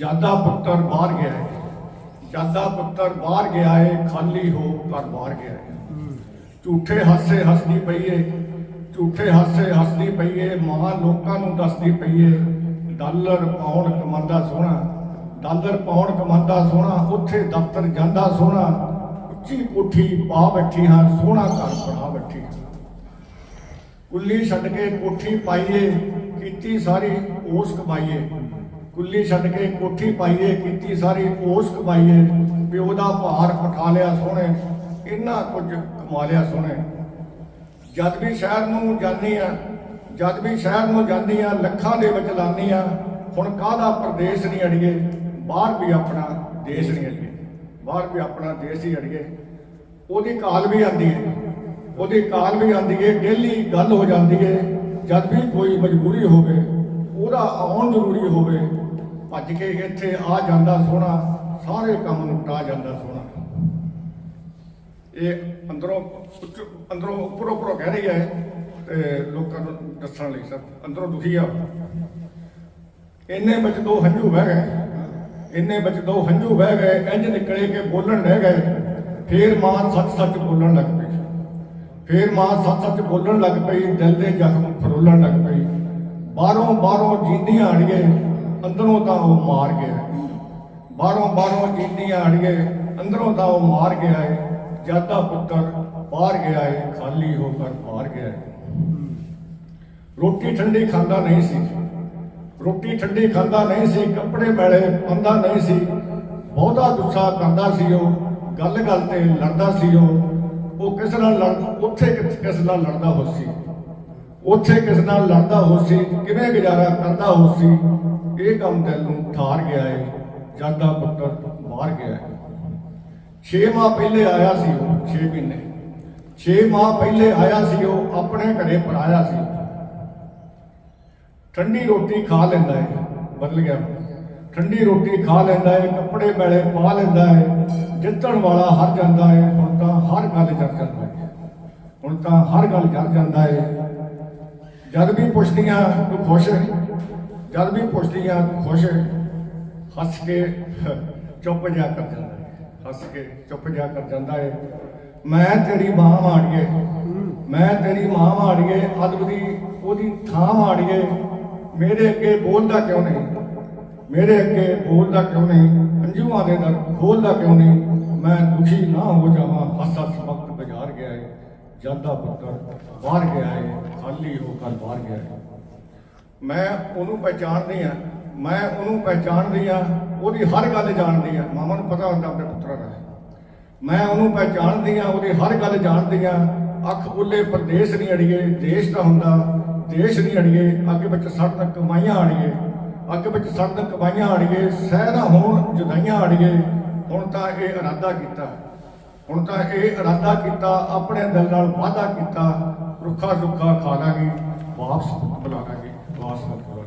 ਜਾਦਾ ਪੁੱਤਰ ਬਾਹਰ ਗਿਆ ਹੈ। ਜਾਦਾ ਪੁੱਤਰ ਬਾਹਰ ਗਿਆ ਹੈ, ਖਾਲੀ ਹੋ ਘਰ ਬਾਹਰ ਗਿਆ ਹੈ। ਝੂਠੇ ਹਾਸੇ ਹੱਸਦੀ ਪਈ ਏ, ਝੂਠੇ ਹਾਸੇ ਹੱਸਦੀ ਪਈ ਏ ਮਾਂ ਲੋਕਾਂ ਨੂੰ ਦੱਸਦੀ ਪਈ ਏ, ਡਾਲਰ ਪਾਉਣ ਕਮਾਉਂਦਾ ਸੋਹਣਾ, ਡਾਲਰ ਪਾਉਣ ਕਮਾਉਂਦਾ ਸੋਹਣਾ, ਉੱਥੇ ਦਫ਼ਤਰ ਜਾਂਦਾ ਸੋਹਣਾ, ਉੱਚੀ ਕੋਠੀ ਪਾ ਬੈਠੀ ਹਾਂ, ਸੋਹਣਾ ਘਰ ਬਣਾ ਬੈਠੀ ਕੁੱਲੀ ਛੱਡ ਕੇ ਕੋਠੀ ਪਾਈਏ, ਕੀਤੀ ਸਾਰੀ ਉਸ ਕਮਾਈਏ ਕੁੱਲੀ ਛੱਡ ਕੇ ਕੋਠੀ ਪਾਈਏ, ਕੀਤੀ ਸਾਰੀ ਉਸ ਕਮਾਈਏ ਪਿਓ ਦਾ ਭਾਰ ਪਠਾ ਲਿਆ ਸੋਹਣੇ, ਇੰਨਾ ਕੁਝ ਕਮਾ ਲਿਆ ਸੋਹਣੇ। ਜਦ ਵੀ ਸ਼ਹਿਰ ਨੂੰ ਜਾਂਦੀ ਆ, ਜਦ ਵੀ ਸ਼ਹਿਰ ਨੂੰ ਜਾਂਦੀ ਆ, ਲੱਖਾਂ ਦੇ ਵਿੱਚ ਲਾਨੀ ਆ, ਹੁਣ ਕਾਹਦਾ ਪ੍ਰਦੇਸ਼ ਨਹੀਂ ਅੜੀਏ, ਬਾਹਰ ਵੀ ਆਪਣਾ ਦੇਸ਼ ਨਹੀਂ ਅੜੀਏ, ਬਾਹਰ ਵੀ ਆਪਣਾ ਦੇਸ਼ ਹੀ ਅੜੀਏ। ਉਹਦੀ ਕਾਲ ਵੀ ਆਂਦੀ ਹੈ ਉਹਦੀ ਕਾਲ ਵੀ ਆਂਦੀ ਹੈ ਡੇਲੀ ਗੱਲ ਹੋ ਜਾਂਦੀ ਹੈ ਜਦ ਵੀ ਕੋਈ ਮਜਬੂਰੀ ਹੋਵੇ, ਉਹਦਾ ਆਉਣ ਜ਼ਰੂਰੀ ਹੋਵੇ ਭੱਜ ਕੇ ਇੱਥੇ ਆ ਜਾਂਦਾ ਸੋਹਣਾ, ਸਾਰੇ ਕੰਮ ਨਿਪਟਾ ਜਾਂਦਾ ਸੋਹਣਾ। ਇਹ ਅੰਦਰੋਂ ਅੰਦਰੋਂ ਉੱਪਰੋਂ ਉੱਪਰੋਂ ਕਹਿ ਰਹੀ ਹੈ ਤੇ ਲੋਕਾਂ ਨੂੰ ਦੱਸਣ ਲਈ ਸਰ ਅੰਦਰੋਂ ਦੁਖੀ ਆ। ਇੰਨੇ ਵਿੱਚ ਦੋ ਹੰਝੂ ਵਹਿ ਗਏ, ਇੰਨੇ ਵਿੱਚ ਦੋ ਹੰਝੂ ਵਹਿ ਗਏ ਇੰਜ ਨਿਕਲੇ ਕਿ ਬੋਲਣ ਰਹਿ ਗਏ, ਫੇਰ ਮਾਂ ਸੱਚ ਸੱਚ ਬੋਲਣ ਲੱਗ ਪਈ। ਫੇਰ ਮਾਂ ਸੱਚ ਸੱਚ ਬੋਲਣ ਲੱਗ ਪਈ, ਦਿਲ ਦੇ ਜ਼ਖਮ ਫਰੋਲਣ ਲੱਗ ਪਈ। ਬਾਹਰੋਂ ਬਾਹਰੋਂ ਜੀਂਦੀਆਂ ਆੜੀਏ ਅੰਦਰੋਂ ਤਾਂ ਉਹ ਮਾਰ ਗਿਆ ਬਾਹਰੋਂ ਬਾਹਰੋਂ ਜੀਂਦੀਆਂ ਆੜੀਏ ਅੰਦਰੋਂ ਤਾਂ ਉਹ ਮਾਰ ਗਿਆ ਹੈ। ਜਾਦਾ ਪੁੱਤਰ ਬਾਹਰ ਗਿਆ ਹੈ। ਖਾਲੀ ਹੋ ਕਰ ਬਾਹਰ ਗਿਆ ਹੈ। ਰੋਟੀ ਠੰਡੀ ਖਾਂਦਾ ਨਹੀਂ ਸੀ। ਰੋਟੀ ਠੰਡੀ ਖਾਂਦਾ ਨਹੀਂ ਸੀ। ਕੱਪੜੇ ਮੈਲੇ ਪਾਉਂਦਾ ਨਹੀਂ ਸੀ। ਬਹੁਤਾ ਗੁੱਸਾ ਕਰਦਾ ਸੀ ਉਹ। ਗੱਲ ਗੱਲ ਤੇ ਲੜਦਾ ਸੀ ਉਹ। ਉਹ ਕਿਸ ਨਾਲ ਲੜ ਉੱਥੇ ਕਿਸ ਨਾਲ ਲੜਦਾ ਹੋ ਸੀ? ਉੱਥੇ ਕਿਸ ਨਾਲ ਲੜਦਾ ਹੋ ਸੀ? ਕਿਵੇਂ ਗੁਜ਼ਾਰਾ ਕਰਦਾ ਹੋ ਸੀ? ਇਹ ਕੰਮ ਦਿਲ ਨੂੰ ਠਾਰ ਗਿਆ ਹੈ ਜਾਂਦਾ ਪੁੱਤਰ ਬਾਹਰ ਗਿਆ ਹੈ 6 ਮਾਹ ਪਹਿਲੇ ਆਇਆ ਸੀ ਉਹ 6 ਮਹੀਨੇ। 6 ਮਾਹ ਪਹਿਲੇ ਆਇਆ ਸੀ ਉਹ, ਆਪਣੇ ਘਰੇ ਪਰਾਇਆ ਸੀ। ਠੰਡੀ ਰੋਟੀ ਖਾ ਲੈਂਦਾ ਏ, ਬਦਲ ਗਿਆ। ਠੰਡੀ ਰੋਟੀ ਖਾ ਲੈਂਦਾ ਏ, ਕੱਪੜੇ ਮੈਲੇ ਪਾ ਲੈਂਦਾ ਹੈ ਜਿੱਤਣ ਵਾਲਾ ਹਰ ਜਾਂਦਾ ਏ, ਹੁਣ ਤਾਂ ਹਰ ਗੱਲ ਜਰ ਜਾਂਦਾ ਏ। ਹੁਣ ਤਾਂ ਹਰ ਗੱਲ ਜਰ ਜਾਂਦਾ ਏ। ਜਦ ਵੀ ਪੁੱਛਦੀਆਂ, ਤੂੰ ਖੁਸ਼ ਹੈ ਜਦ ਵੀ ਪੁੱਛਦੀ ਤੂੰ ਖੁਸ਼, ਹੱਸ ਕੇ ਚੁੱਪ ਜਾ ਕਰ ਜਾਂਦਾ ਹੈ, ਹੱਸ ਕੇ ਚੁੱਪ ਜਾ ਕਰ ਜਾਂਦਾ ਹੈ। ਮੈਂ ਤੇਰੀ ਮਾਂ ਮਾੜੀਏ, ਮੈਂ ਤੇਰੀ ਮਾਂ ਮਾੜੀਏ, ਅਦਬ ਦੀ ਉਹਦੀ ਥਾਂ ਮਾੜੀਏ, ਮੇਰੇ ਅੱਗੇ ਬੋਲਦਾ ਕਿਉਂ ਨਹੀਂ? ਮੇਰੇ ਅੱਗੇ ਬੋਲਦਾ ਕਿਉਂ ਨਹੀਂ? ਅੰਜੂਆਂ ਦੇ ਦਰ ਖੋਲਦਾ ਕਿਉਂ ਨਹੀਂ? ਮੈਂ ਦੁਖੀ ਨਾ ਹੋ ਜਾਵਾਂ ਹੱਸ ਹੱਸ ਵਕਤ ਗੁਜ਼ਾਰ ਗਿਆ ਏ, ਜਾਂਦਾ ਪੁੱਤਰ ਬਾਹਰ ਗਿਆ ਏ, ਖਾਲੀ ਹੋ ਕਰ ਬਾਹਰ ਗਿਆ ਏ। ਮੈਂ ਉਹਨੂੰ ਪਹਿਚਾਣਦੀ ਆ ਮੈਂ ਉਹਨੂੰ ਪਹਿਚਾਣਦੀ ਆ ਉਹਦੀ ਹਰ ਗੱਲ ਜਾਣਦੀ ਆ ਮਾਮਾ ਨੂੰ ਪਤਾ ਹੁੰਦਾ ਆਪਣੇ ਪੁੱਤਰਾਂ ਦਾ। ਮੈਂ ਉਹਨੂੰ ਪਹਿਚਾਣਦੀ ਆ ਉਹਦੀ ਹਰ ਗੱਲ ਜਾਣਦੀ ਆ ਅੱਖ ਉੱਲੇ ਪ੍ਰਦੇਸ਼ ਨਹੀਂ ਅੜੀਏ, ਦੇਸ਼ ਦਾ ਹੁੰਦਾ, ਦੇਸ਼ ਨਹੀਂ ਅੜੀਏ, ਅੱਗੇ ਵਿੱਚ ਸੜਨ ਕਮਾਈਆਂ ਅੜੀਏ, ਅੱਗੇ ਵਿੱਚ ਸੜਨ ਕਮਾਈਆਂ ਅੜੀਏ ਸਹਿ ਨਾ ਹੋਣ, ਜੁਦਾਈਆਂ ਅੜੀਏ। ਹੁਣ ਤਾਂ ਇਹ ਇਰਾਦਾ ਕੀਤਾ। ਹੁਣ ਤਾਂ ਇਹ ਇਰਾਦਾ ਕੀਤਾ, ਆਪਣੇ ਦਿਲ ਨਾਲ ਵਾਅਦਾ ਕੀਤਾ ਰੁੱਖਾ ਸੁੱਖਾ ਖਾ ਲਾਂਗੇ, ਵਾਪਸ ਬੁਲਾ ਲਾਂਗੇ। ਵਾਪਸ ਬੁਲਾ